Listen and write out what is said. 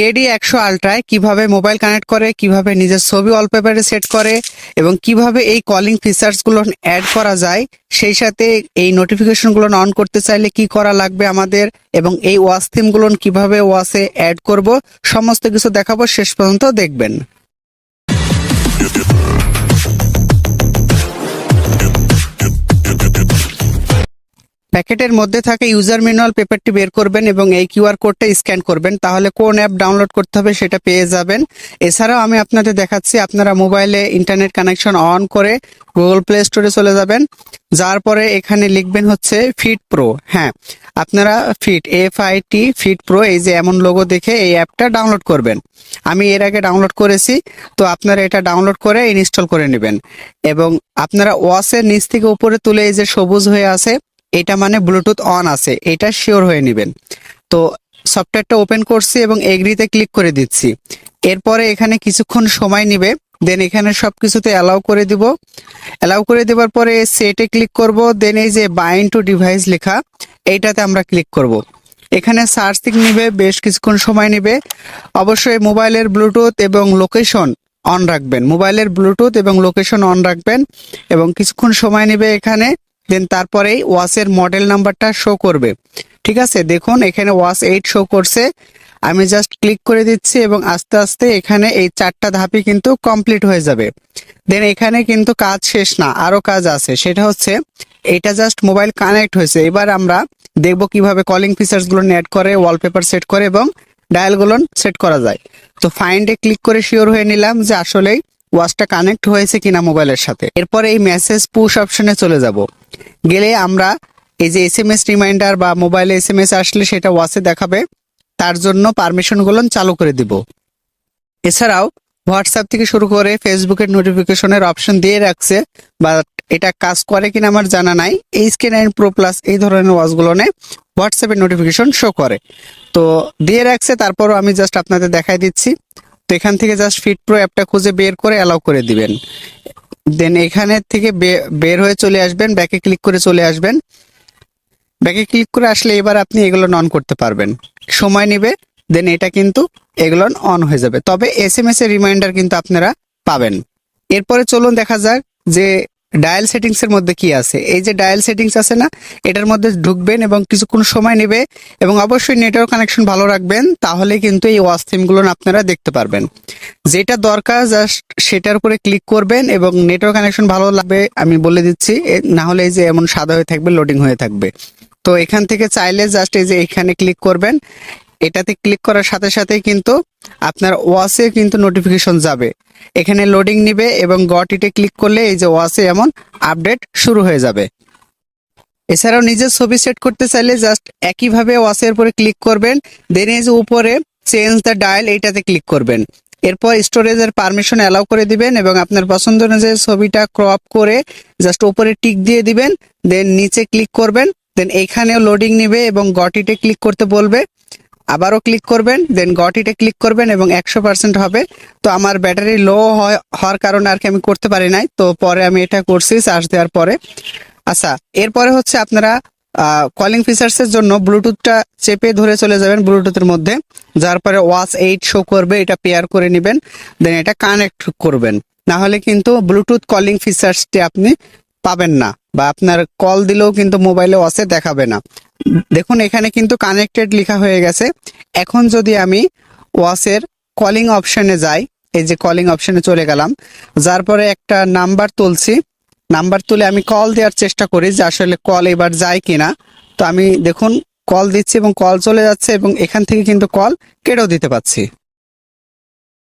KD একশো আলট্রায় কীভাবে mobile connect করে, কীভাবে নিজের ছবি ওয়ালপেপারে সেট করে এবং কীভাবে এই কলিং ফিচার্সগুলো অ্যাড করা যায়, সেই সাথে এই নোটিফিকেশনগুলো অন করতে চাইলে কি করা লাগবে আমাদের এবং এই ওয়াশ থিমগুলো কীভাবে ওয়াশে অ্যাড করব, সমস্ত কিছু দেখাবো, শেষ পর্যন্ত দেখবেন। প্যাকেটের মধ্যে থাকা ইউজার ম্যানুয়াল পেপারটি বের করবেন এবং এই কিউআর কোডটা স্ক্যান করবেন। তাহলে কোন অ্যাপ ডাউনলোড করতে হবে সেটা পেয়ে যাবেন। এছাড়াও আমি আপনাদের দেখাচ্ছি, আপনারা মোবাইলে ইন্টারনেট কানেকশন অন করে গুগল প্লে স্টোরে চলে যাবেন। যার পরে এখানে লিখবেন হচ্ছে ফিট প্রো। হ্যাঁ আপনারা fit F I T fit pro, এই যে এমন লোগো দেখে এই অ্যাপটা ডাউনলোড করবেন। আমি এর আগে ডাউনলোড করেছি, তো আপনারা এটা ডাউনলোড করে ইনস্টল করে নেবেন। এবং আপনারা ওয়াসের নিচ থেকে উপরে তুলে এই যে সবুজ হয়ে আছে এটা মানে ব্লুটুথ অন আছে, এটা শিওর হয়ে নেবেন। তো সফটওয়্যারটা ওপেন করছি এবং এগ্রিতে ক্লিক করে দিচ্ছি। এরপরে এখানে কিছুক্ষণ সময় নেবে দেন এখানে সব কিছুতে অ্যালাউ করে দিব। অ্যালাউ করে দেওয়ার পরে সেটে ক্লিক করব দেন এই যে বাইন্ড টু ডিভাইস লেখা, এইটাতে আমরা ক্লিক করব। এখানে সার্চিং নেবে, বেশ কিছুক্ষণ সময় নেবে। অবশ্যই মোবাইলের ব্লুটুথ এবং লোকেশন অন রাখবেন। মোবাইলের ব্লুটুথ এবং লোকেশন অন রাখবেন এবং কিছুক্ষণ সময় নেবে এখানে। দেন তারপরেই ওয়াসের মডেল নাম্বারটা শো করবে। ঠিক আছে? দেখুন, এখানে ওয়াস এইট শো করছে। আমি জাস্ট ক্লিক করে দিচ্ছি এবং আস্তে আস্তে এখানে এই চারটা ধাপই কিন্তু কমপ্লিট হয়ে যাবে। দেন এখানে কিন্তু কাজ শেষ না আরও কাজ আছে। সেটা হচ্ছে, এটা জাস্ট মোবাইল কানেক্ট হয়েছে। এবার আমরা দেখব কীভাবে কলিং ফিচার্সগুলো অ্যাড করে ওয়ালপেপার সেট করে এবং ডায়ালগুলো সেট করা যায়। তো ফাইন্ডে ক্লিক করে শিওর হয়ে নিলাম যে আসলেই ওয়াচটা কানেক্ট হয়েছে কিনা মোবাইলের সাথে। এরপরে এই মেসেজ পুশ অপশনে চলে যাব। গেলে আমরা এই যে এস এম এস রিমাইন্ডার বা মোবাইলে এস এম এস আসলে সেটা ওয়াচে দেখাবে। তার জন্য পারমিশনগুলো চালু করে দিব। এছাড়াও হোয়াটসঅ্যাপ থেকে শুরু করে ফেসবুকের নোটিফিকেশনের অপশন দিয়ে রাখছে বাট এটা কাজ করে কিনা আমার জানা নাই। এই স্কে নাইন প্রো প্লাস এই ধরনের ওয়াচগুলো হোয়াটসঅ্যাপের নোটিফিকেশন শো করে। তো দিয়ে রাখছে, তারপরও আমি জাস্ট আপনাদের দেখাই দিচ্ছি। তো এখান থেকে জাস্ট ফিট প্রো অ্যাপটা খুঁজে বের করে অ্যালাউ করে দিবেন। দেন এখানে থেকে বের হয়ে চলে আসবেন ব্যাকে ক্লিক করে চলে আসবেন। ব্যাকে ক্লিক করে আসলে এবার আপনি এগুলো অন করতে পারবেন। সময় নেবে দেন এটা কিন্তু এগুলো অন হয়ে যাবে। তবে এস এম এস এর রিমাইন্ডার কিন্তু আপনারা পাবেন। এরপরে চলুন দেখা যাক যে ডায়াল সেটিংস এর মধ্যে কি আছে? এই যে ডায়াল সেটিংস আছে না, এটার মধ্যে ঢুকবেন এবং কিছুক্ষণ সময় নেবে এবং অবশ্যই নেটওয়ার্ক কানেকশন ভালো রাখবেন, তাহলে কিন্তু এই ওয়াচ থিমগুলো আপনারা দেখতে পারবেন। যেটা দরকার, জাস্ট সেটার উপরে ক্লিক করবেন এবং নেটওয়ার্ক কানেকশন ভালো লাগবে, আমি বলে দিচ্ছি না হলে এই যে এমন সাদা হয়ে থাকবে, লোডিং হয়ে থাকবে। তো এখান থেকে চাইলে জাস্ট এই যে এখানে ক্লিক করবেন, এটাতে ক্লিক করার সাথে সাথে কিন্তু আপনার ওয়াসে কিন্তু নোটিফিকেশন যাবে। এখানে লোডিং নিবে এবং গটিতে ক্লিক করলে এই যে ওয়াসে এমন আপডেট শুরু হয়ে যাবে। এছাড়াও নিজের ছবি সেট করতে চাইলে জাস্ট একইভাবে ওয়াসের উপরে ক্লিক করবেন দেন এই যে উপরে চেঞ্জ দ্য ডায়াল এইটাতে ক্লিক করবেন। এরপর স্টোরেজের পারমিশন অ্যালাউ করে দিবেন এবং আপনার পছন্দ অনুযায়ী ছবিটা ক্রপ করে জাস্ট উপরে টিক দিয়ে দিবেন দেন নিচে ক্লিক করবেন দেন এখানেও লোডিং নিবে এবং গটিতে ক্লিক করতে বলবে। আবারও ক্লিক করবেন দেন গটিতে ক্লিক করবেন এবং একশো পার্সেন্ট হবে। তো আমার ব্যাটারি লো হওয়ার কারণে আর কি আমি করতে পারি নাই। তো পরে আমি এটা করছি চার্জ দেওয়ার পরে। আচ্ছা এরপরে হচ্ছে আপনারা কলিং ফিচার্সের জন্য ব্লুটুথটা চেপে ধরে চলে যাবেন ব্লুটুথের মধ্যে। যার পরে ওয়াচ এইট শো করবে, এটা পেয়ার করে নেবেন দেন এটা কানেক্ট করবেন। না হলে কিন্তু ব্লুটুথ কলিং ফিচার্সটি আপনি পাবেন না, বা আপনার কল দিলেও কিন্তু মোবাইলে ওয়াচে দেখাবে না। দেখুন, এখানে কিন্তু কানেক্টেড লেখা হয়ে গেছে। এখন যদি আমি ওয়াচের কলিং অপশনে যাই, এই যে কলিং অপশনে চলে গেলাম, যার পরে একটা নাম্বার তুলছি। নাম্বার তুলে আমি কল দেওয়ার চেষ্টা করি যে আসলে কল এবার যায় কিনা। তো আমি দেখুন কল দিচ্ছি এবং কল চলে যাচ্ছে এবং এখান থেকে কিন্তু কল কেটেও দিতে পাচ্ছি